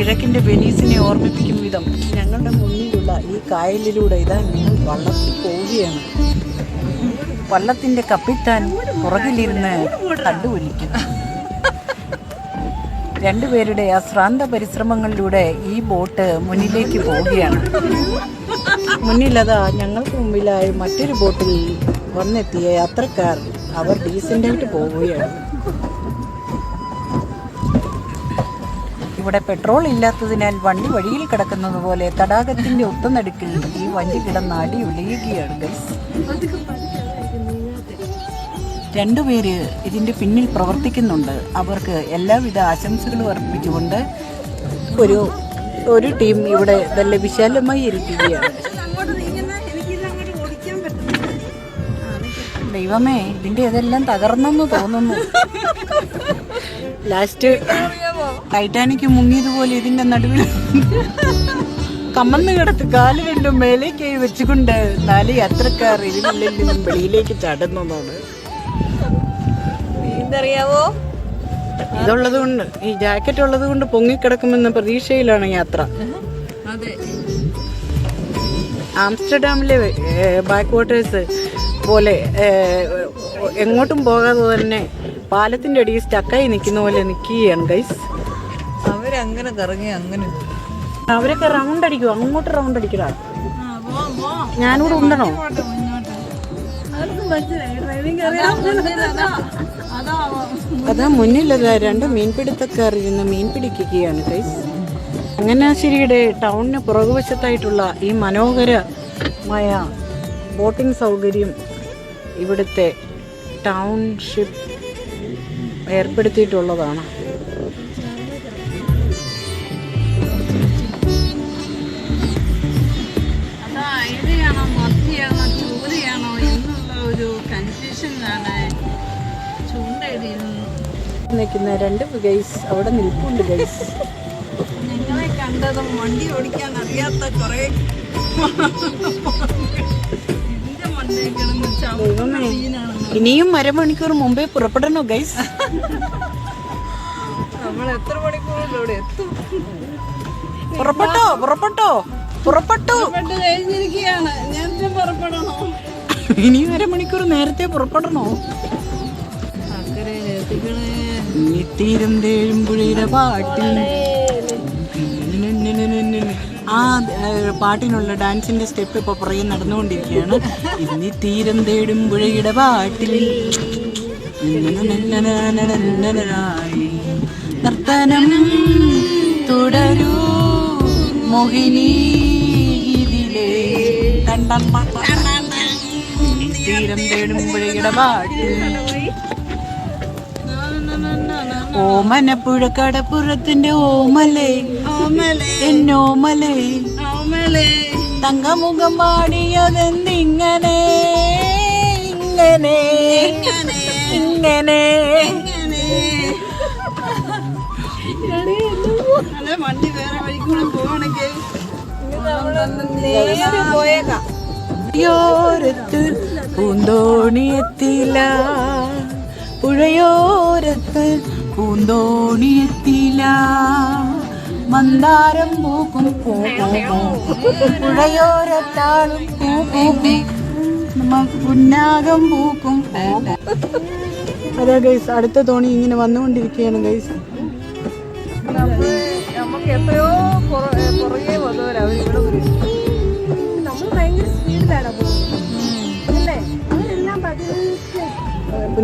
കിഴക്കിന്റെ വെനീസിനെ ഓർമ്മിപ്പിക്കും വിധം ഞങ്ങളുടെ മുന്നിലുള്ള ഈ കായലിലൂടെ ഇതാ ഞങ്ങൾ വള്ളത്തിൽ പോവുകയാണ്. വള്ളത്തിന്റെ കപ്പിത്താൻ പുറകിലിരുന്ന് കണ്ടുപൊലിക്കും രണ്ടുപേരുടെ അശ്രാന്ത പരിശ്രമങ്ങളിലൂടെ ഈ ബോട്ട് മുന്നിലേക്ക് പോവുകയാണ്. മുന്നിലതാ ഞങ്ങൾക്ക് മുമ്പിലായി മറ്റൊരു ബോട്ടിൽ വന്നെത്തിയ യാത്രക്കാർ അവർ ഡീസന്റായിട്ട് പോവുകയാണ്. ഇവിടെ പെട്രോൾ ഇല്ലാത്തതിനാൽ വണ്ടി വഴിയിൽ കിടക്കുന്നത് പോലെ തടാകത്തിന്റെ ഒത്തുനടുക്കിൽ ഈ വണ്ടി കിടന്ന് അടി ഉലയുകയാണ് ഗൈസ് രണ്ടുപേര് ഇതിന്റെ പിന്നിൽ പ്രവർത്തിക്കുന്നുണ്ട്. അവർക്ക് എല്ലാവിധ ആശംസകളും അർപ്പിച്ചുകൊണ്ട് ഒരു ഒരു ടീം ഇവിടെ നല്ല വിശാലമായി ഇരിക്കുകയാണ്. ദൈവമേ ഇതിന്റെ ഇതെല്ലാം തകർന്നെന്ന് തോന്നുന്നു. ലാസ്റ്റ് ടൈറ്റാനിക് മുങ്ങിയതുപോലെ ഇതിന്റെ നടുവിൽ കമ്മന്ന് കിടത്ത് കാൽ രണ്ടും മേലേക്കായി വെച്ചുകൊണ്ട് നാല് യാത്രക്കാർ ഇതിനുള്ളിൽ നിന്നും വെളിയിലേക്ക് ചാടുന്നതാണ്. എന്തറിയാവോ ഇതുള്ളത് കൊണ്ട് ഈ ജാക്കറ്റ് ഉള്ളത് കൊണ്ട് പൊങ്ങിക്കിടക്കുമെന്ന പ്രതീക്ഷയിലാണ് യാത്ര. ആംസ്റ്റർഡാമിലെ ബാക്ക് വാട്ടേഴ്സ് പോലെ എങ്ങോട്ടും പോകാതെ തന്നെ പാലത്തിന്റെ അടിയിൽ സ്റ്റക്കായി നിൽക്കുന്ന പോലെ നിൽക്കുകയാണ് ഗൈസ് അവരങ്ങനെ കറങ്ങി അങ്ങനെ. അവരൊക്കെ റൗണ്ട് അടിക്കും അങ്ങോട്ട് റൗണ്ട് അടിക്കടാ. ഞാനിവിടെ ഉണ്ടണോ? അതാ മുന്നില്ലത് മുന്നിലതാ രണ്ട് മീൻപിടുത്തക്കാർ ഇരുന്ന് മീൻ പിടിക്കുകയാണ് കൈസ് ചങ്ങനാശ്ശേരിയുടെ ടൗണിന് പുറകുവശത്തായിട്ടുള്ള ഈ മനോഹരമായ ബോട്ടിംഗ് സൗകര്യം ഇവിടുത്തെ ടൗൺഷിപ്പ് ഏർപ്പെടുത്തിയിട്ടുള്ളതാണ്. ഐഡിയാണോ മത്തിയാണോ ചൂരയാണോ എന്നുള്ള ഒരു കൺഫ്യൂഷനിലാണ് ചൂണ്ടയിടുന്നു. നിൽക്കുന്ന രണ്ട് ഗൈസ് അവിടെ നിൽപ്പുണ്ട് ഗൈസ് ഞങ്ങളെ കണ്ടതും വണ്ടി ഓടിക്കാൻ അറിയാത്ത കുറേ ഇനിയും അരമണിക്കൂർ മുമ്പേ പുറപ്പെടണോ ഗൈസ് നമ്മൾ എത്ര മണിക്കൂറിലൂടെ എത്തും? പുറപ്പെട്ടോ പുറപ്പെട്ടോ? പുറപ്പെട്ടു. ഇനി അരമണിക്കൂർ നേരത്തെ പുറപ്പെടണോ? തീരം തേഴുമ്പുഴയുടെ പാട്ടിൽ? ആ പാട്ടിനുള്ള ഡാൻസിന്റെ സ്റ്റെപ്പ് ഇപ്പൊ പുറകെ നടന്നുകൊണ്ടിരിക്കുകയാണ്. ഇനി തീരം തേടും പുഴയുടെ പാട്ടിൽ നർത്തനം തുടരൂ മോഹിനി. തീരം തേടും പുഴയുടെ പാട്ടിൽ ഓമനപ്പുഴ കടപ്പുറത്തിന്റെ ഓമലേ എന്നോമലേ തങ്കമുഖം പാടിയതെന്നിങ്ങനെ ഇങ്ങനെ ഇങ്ങനെ വണ്ടി വേറെ പോവാണെങ്കിൽ നേരെ പോയേക്കാം യോരത്ത് പൂന്തോണിയെത്തില്ല പുഴയോരത്ത് പൂന്തോണിയെത്തില്ല മന്ദാരം പൂക്കും. പുഴയോരത്താളും പൂ പൂ പൂ. പുന്നാകം പൂക്കും അതാ ഗൈസ് അടുത്ത തോണി ഇങ്ങനെ വന്നുകൊണ്ടിരിക്കുകയാണ് ഗൈസ് നമുക്ക് എത്രയോ പുറ-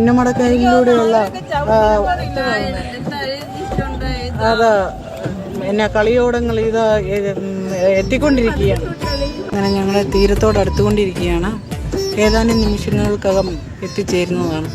പുന്നമടക്കായലിലൂടെയുള്ള ആ, അത് എന്നെ കളിയോടങ്ങൾ ഇത് എത്തിക്കൊണ്ടിരിക്കുകയാണ്. അങ്ങനെ ഞങ്ങളെ തീരത്തോട് അടുത്തുകൊണ്ടിരിക്കുകയാണ് ഏതാനും നിമിഷങ്ങൾക്കകം എത്തിച്ചേരുന്നതാണ്.